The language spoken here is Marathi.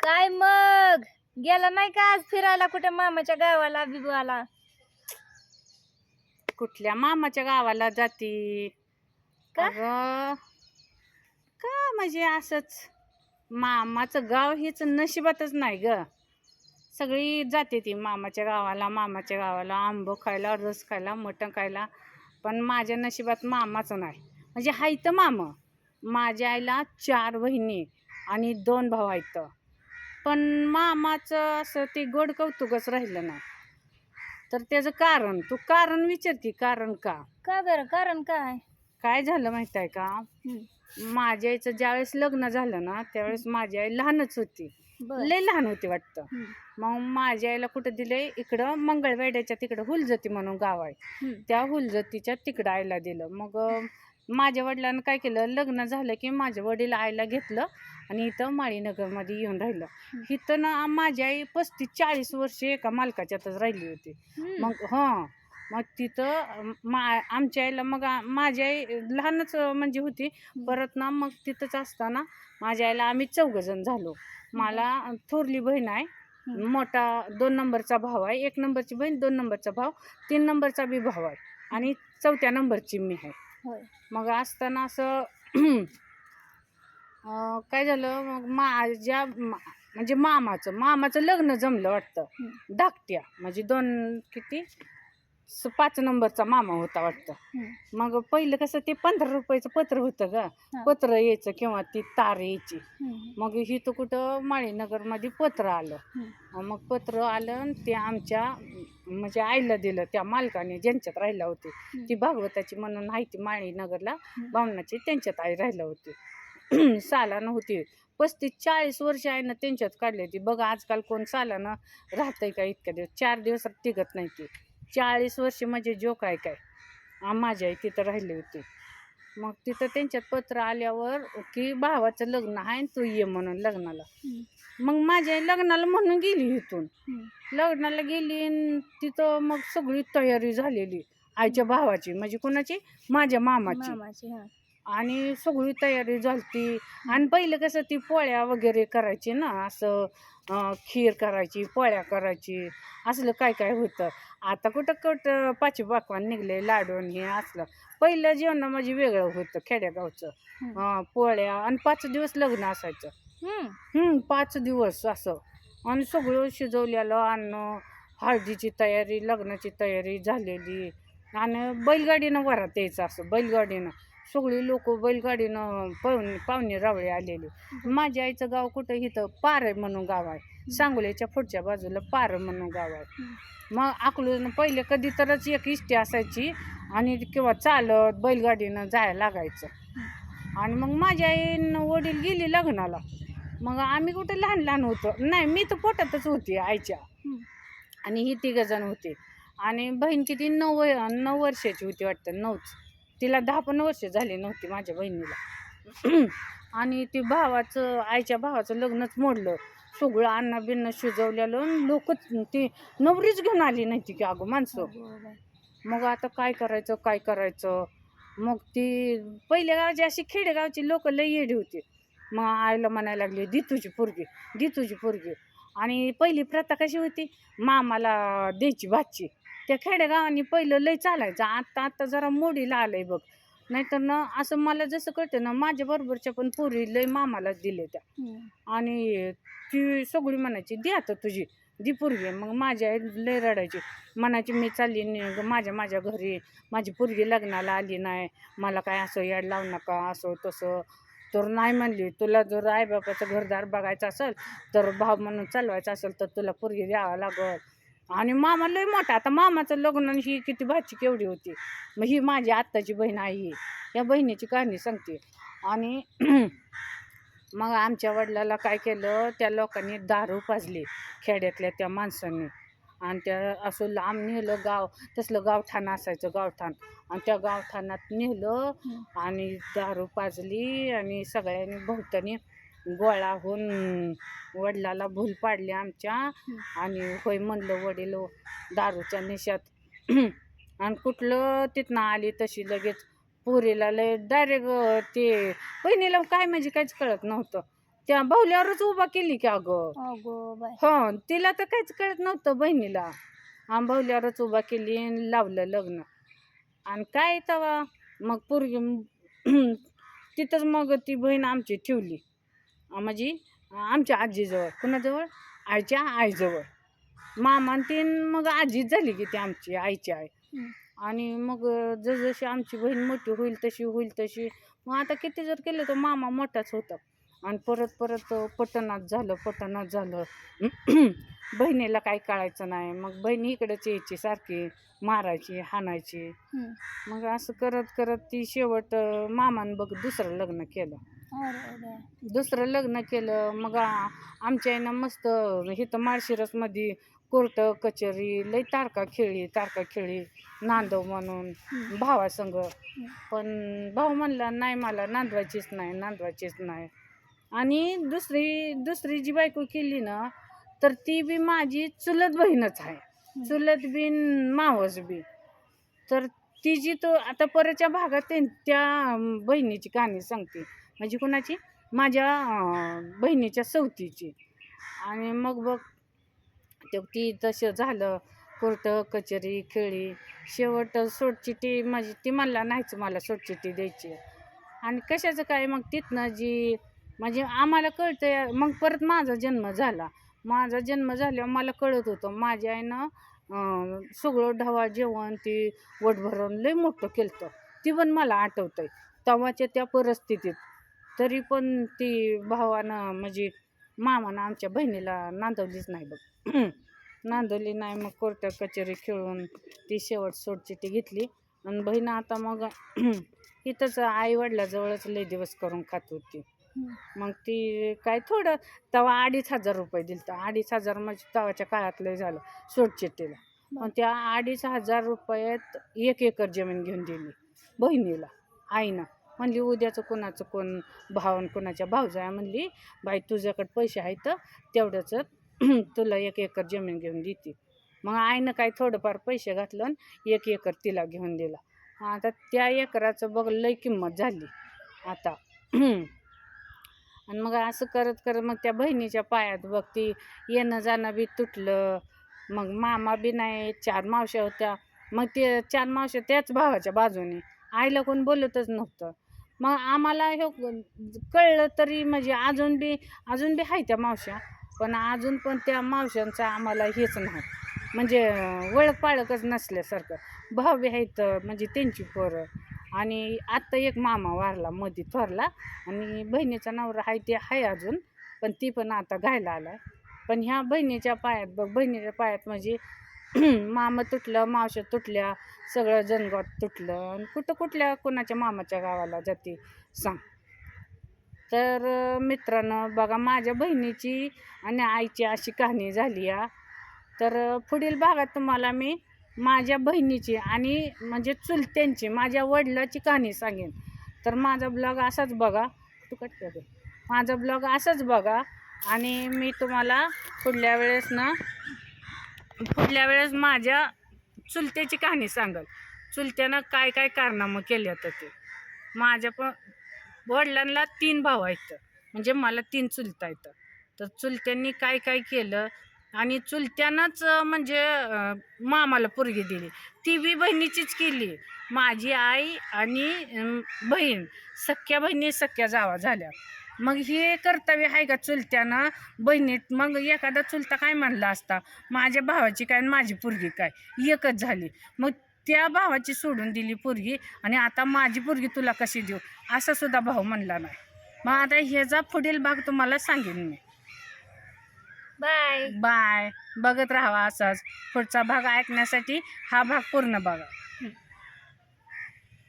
काय मग? गेला नाही का आज फिरायला? कुठे मामाच्या गावाला बिबुवाला? कुठल्या मामाच्या गावाला जाती? का? अगं, का म्हणजे असंच? मामाचं गाव हेच नशिबातच नाही ग. सगळी जाते ती मामाच्या गावाला मामाच्या गावाला आंब खायला रस खायला मटण खायला. पण माझ्या नशिबात मामाचं नाही. म्हणजे हाय तर मामा. माझ्या आईला चार बहिणी. आणि दोन भाऊ आहेत. पण मामाचं असं ते गोड कौतुकच राहिलं नाही. तर त्याचं कारण तू कारण विचार की कारण का? का बरं? कारण काय? काय झालं माहीत आहे का? माझ्या आईचं ज्यावेळेस लग्न झालं ना त्यावेळेस माझी आई लहानच होती. बर. लय लहान होती वाटतं. मग माझ्या आईला कुठं दिले इकडं मंगळवेड्याच्या तिकडं हुलजती म्हणून गाव आहे. त्या हुलजतीच्या तिकडं आईला दिलं. मग अं, माझ्या वडिलांनी काय केलं लग्न झालं की माझ्या वडील आईला घेतलं आणि इथं माळीनगरमध्ये येऊन राहिलं. इथं ना माझी आई पस्तीस चाळीस वर्ष एका मालकाच्यातच राहिली होती. मग हां. मग तिथं मा आमच्या आईला मग माझी आई लहानच म्हणजे होती. परत ना मग तिथंच असताना माझ्या आईला आम्ही चौघजण झालो. मला थोरली बहीण आहे. मोठा दोन नंबरचा भाव आहे. एक नंबरची बहीण दोन नंबरचा भाव तीन नंबरचा बी भाव आहे. आणि चौथ्या नंबरची मी आहे. होय. मग असताना असं काय झालं? मग माझ्या मा- म्हणजे मामाचं मामाचं लग्न जमलं वाटतं. हम्म. धाकट्या म्हणजे दोन किती? स- पाच नंबरचा मामा होता वाटतं. हम्म. मग पहिलं कसं ते पंधरा रुपयाचं पत्र होतं ग. पत्र यायचं किंवा ती तार यायची. हम्म. मग इथं कुठं माळीनगरमध्ये पत्र आलं. हम्म. मग पत्र आलं आणि ते आमच्या म्हणजे आईला दिलं त्या मालकाने ज्यांच्यात राहिला होते. ती भागवताची म्हणून आहे ती माळीनगरला भावनाची त्यांच्यात आई राहिला होती. सालानं होती. पस्तीस चाळीस वर्ष आहे ना त्यांच्यात काढली होती. बघा आजकाल कोण सालानं राहतंय का इतक्या दिवस? चार दिवस टिकत नाही ती. चाळीस वर्ष म्हणजे आहे काय आ, माझी आई तिथं राहिली होती. मग तिथं त्यांच्यात पत्र आल्यावर की भावाचं लग्न आहे तू ये म्हणून लग्नाला. मग माझ्या लग्नाला म्हणून गेली इथून. लग्नाला गेली तिथं मग सगळी तयारी झालेली आईच्या भावाची म्हणजे कोणाची? माझ्या मामाची. मामाची हा. आणि सगळी तयारी झालती. आणि पहिलं कसं ती पोळ्या वगैरे करायची ना असं अं, खीर करायची पोळ्या करायची असलं काय काय होतं. आता कुठं कुठं पाची पाकवान निघले लाडू आणि हे असलं. पहिलं जेवण म्हणजे वेगळं होतं खेड्यागावचं. अं, पोळ्या आणि पाच दिवस लग्न असायचं. हं, पाच दिवस असं. आणि सगळं शिजवलेलं अन्न हळदीची तयारी लग्नाची तयारी झालेली. आणि बैलगाडीनं वरात यायचं असं बैलगाडीनं. सगळी लोक बैलगाडीनं पाहुणे पाहुणे रावळे आलेले. माझ्या आईचं गाव कुठं? इथं पार म्हणून गाव आहे. सांगोल्याच्या पुढच्या बाजूला पार म्हणून गाव आहे. मग अकलून पहिले कधी तरच एक इष्टी असायची आणि किंवा चालत बैलगाडीनं जायला लागायचं. आणि मग माझ्या आईनं वडील गेली लग्नाला. मग आम्ही कुठे लहान लहान होतो. नाही मी तर पोटातच होती आईच्या. आणि ही तिघ जण होते. आणि बहीण किती नऊ नऊ वर्षाची होती वाटतं नऊच. तिला दहा पण वर्ष झाली नव्हती माझ्या बहिणीला. आणि ती भावाचं आईच्या भावाचं लग्नच मोडलं. सगळं अन्न बिन्न शिजवलेलं लोकच ती नवरीच घेऊन आली नाही ती की अगं माणसं. मग आता काय करायचं काय करायचं? मग ती पहिल्या गावची अशी खेडेगावची लोक लई येडी होती. मग आईला म्हणायला लागली दी तुझी पोरगी दी तुझी पोरगी. आणि पहिली प्रथा कशी होती? मामाला द्यायची भाची त्या खेडेगावानी पहिलं लई चालायचं. आता आता जरा मोडीला आलंय बघ. नाहीतर ना असं मला जसं कळतं ना माझ्या बरोबरच्या पण पोरी लई मामालाच दिले त्या. आणि ती सगळी म्हणायची दे आता तुझी दी पोरगी. मग माझी आई लय रडायची. म्हणायची मी चालली नि- ग- माझ्या माझ्या घरी. माझी पोरगी लग्नाला आली नाही. मला काय असं याड लावू नका असं तसं. तर नाही म्हणली. तुला जर आईबापाचं घरदार बघायचं असेल तर भाव म्हणून चालवायचं असेल तर तुला पोरगी द्यावं लागल. आणि मामा लय मोठा. आता मामाचं लग्न ही किती भाची केवढी होती? मग ही माझी आत्ताची बहीण आई आहे या बहिणीची कहाणी सांगते. आणि मग आमच्या वडिलाला काय केलं त्या लोकांनी दारू पाजली खेड्यातल्या त्या माणसांनी. आणि त्या असं लांब नेलं गाव तसलं गावठाण असायचं गावठाण. आणि त्या गावठाणात नेलं आणि दारू पाजली आणि सगळ्यांनी भोवतानी गोळा होऊन वडिलाला भूल पाडली आमच्या. आणि होय म्हणलं वडील दारूच्या निशात आणि कुठलं तिथनं आली तशी लगेच. पोरीला लय डायरेक्ट ते बहिणीला काय म्हणजे काहीच कळत नव्हतं. त्या बाहुल्यावरच उभा केली की अगं. अगो बाय हो तिला तर काहीच कळत नव्हतं बहिणीला. आंबवल्यावरच उभा केली आणि लावलं लग्न. आणि काय तवा? मग पोरगी तिथंच मग ती बहीण आमची ठेवली. अं, म्हणजे आमच्या आजीजवळ. कुणाजवळ? आईच्या आईजवळ. मामा आणि ती मग आजीच झाली की ती आमची आईची आई. हम्म. आणि मग अं, जसजशी आमची बहीण मोठी होईल तशी होईल तशी. मग आता किती जर केलं तर मामा मोठाच होता. आणि परत परत पटनात झालं पटनात झालं. बहिणीला काही कळायचं नाही. मग बहिणी इकडेच यायची सारखी मारायची हाणायची. मग असं करत करत ती शेवट मामानं बघ दुसरं लग्न केलं. दुसरं लग्न केलं मग आमच्या आईनं मस्त इथं माळशिरसमध्ये कोर्ट कचेरी लई तारका खेळली तारका खेळली नांदव म्हणून. भावासंग. पण भाऊ म्हणला नाही मला नांदवायचीच नाही नांदवायचीच नाही. आणि दुसरी दुसरी जी बायको केली ना तर ती बी माझी चुलत बहीणच आहे. चुलत बी न मावस बी. तर ती जी तो आता परच्या भागात ते- त्या बहिणीची कहाणी सांगते. म्हणजे कोणाची? माझ्या बहिणीच्या सवतीची. आणि मग बघ ते ती तसं झालं कोर्ट कचेरी खेळी शेवट सोडचिठी माझी ती म्हणला नाहीच मला सोडचिठी द्यायची. आणि कशाचं काय? मग तिथनं जी म्हणजे आम्हाला कळतं मग परत माझा जन्म झाला. माझा जन्म झाल्यावर मला कळत होतं माझ्या आईनं सगळं ढवा जेवण ती वटभरून लई लय मोठं केलं ती पण मला आठवतंय. तेव्हाच्या त्या परिस्थितीत तरी पण ती भावानं म्हणजे मामानं आमच्या बहिणीला नांदवलीच नाही बघ. नांदवली नाही मग कोर्ट कचेरी खेळून ती शेवट सोडचिठी घेतली. आणि बहीण आता मग इथंच आई वडिलाजवळच लय दिवस करून खात होती. मग ती काय थोडं तवा अडीच हजार रुपये दिले तर अडीच हजार म्हणजे तवाच्या काळातलं झालं सोडचिट्टीला मग त्या अडीच हजार रुपयात एक एकर जमीन घेऊन दिली बहिणीला आईनं. म्हणली उद्याचं कोणाचं कोण भाव आणि कोणाच्या भावजा म्हणली बाई तुझ्याकडे पैसे आहेत तेवढंच तुला एक एकर जमीन घेऊन देते. मग आईनं काय थोडंफार पैसे घातलं आणि एक एकर तिला घेऊन दिला. आता त्या एकराचं बघ लय किंमत झाली. आता आणि मग असं करत करत मग त्या बहिणीच्या पायात बघ ती येणं जाणं बी तुटलं. मग मामा बी नाही चार मावश्या होत्या. मग ते चार मावश्या त्याच भावाच्या बाजूने. आईला कोण बोलतच नव्हतं. मग आम्हाला हे कळलं तरी म्हणजे अजून बी अजून बी आहे त्या मावश्या. पण अजून पण त्या मावशांचा आम्हाला हेच नाही. म्हणजे वळख पाळखच नसल्यासारखं. भाव बी आहेत म्हणजे त्यांची पोरं. आणि आत्ता एक मामा वारला मध्ये थोरला आणि बहिणीचा नवरा आहे ते आहे अजून पण ती पण आता घायला आला पण ह्या बहिणीच्या पायात बघ बहिणीच्या पायात म्हणजे मामा तुटलं मावशा तुटल्या सगळं जनगट तुटलं. आणि कुठं कुठल्या कोणाच्या मामाच्या गावाला जाते सांग. तर अं, मित्रांनो बघा माझ्या बहिणीची आणि आईची अशी कहाणी झाली या तर पुढील भागात तुम्हाला मी माझ्या बहिणीची आणि म्हणजे चुलत्यांची माझ्या वडिलाची कहाणी सांगेन. तर माझा ब्लॉग असाच बघा. तू कट कर माझा ब्लॉग असाच बघा आणि मी तुम्हाला पुढल्या वेळेस ना पुढल्या वेळेस माझ्या चुलत्याची कहाणी सांगल. चुलत्यानं काय काय कारनामं केले होतं ते. माझ्या पण वडिलांना तीन भाऊ आहेत. म्हणजे मला तीन चुलता येतं तर चुलत्यांनी काय काय केलं? आणि चुलत्यानंच म्हणजे मामाला पोरगी दिली. ती बी बहिणीचीच केली. माझी आई आणि बहीण. सख्या बहिणी सख्या जावा झाल्या. मग हे कर्तव्य आहे का चुलत्यानं? बहिणीत मग एखादा चुलता काय म्हणला असता? माझ्या भावाची काय आणि माझी पोरगी काय? एकच झाली. मग त्या भावाची सोडून दिली पोरगी आणि आता माझी पोरगी तुला कशी देऊ? असा सुद्धा भाऊ म्हणला नाही. मग आता ह्याचा पुढील भाग तुम्हाला सांगेन मी. बाय बाय बघत राहावा असाच. पुढचा भाग ऐकण्यासाठी हा भाग पूर्ण बघा.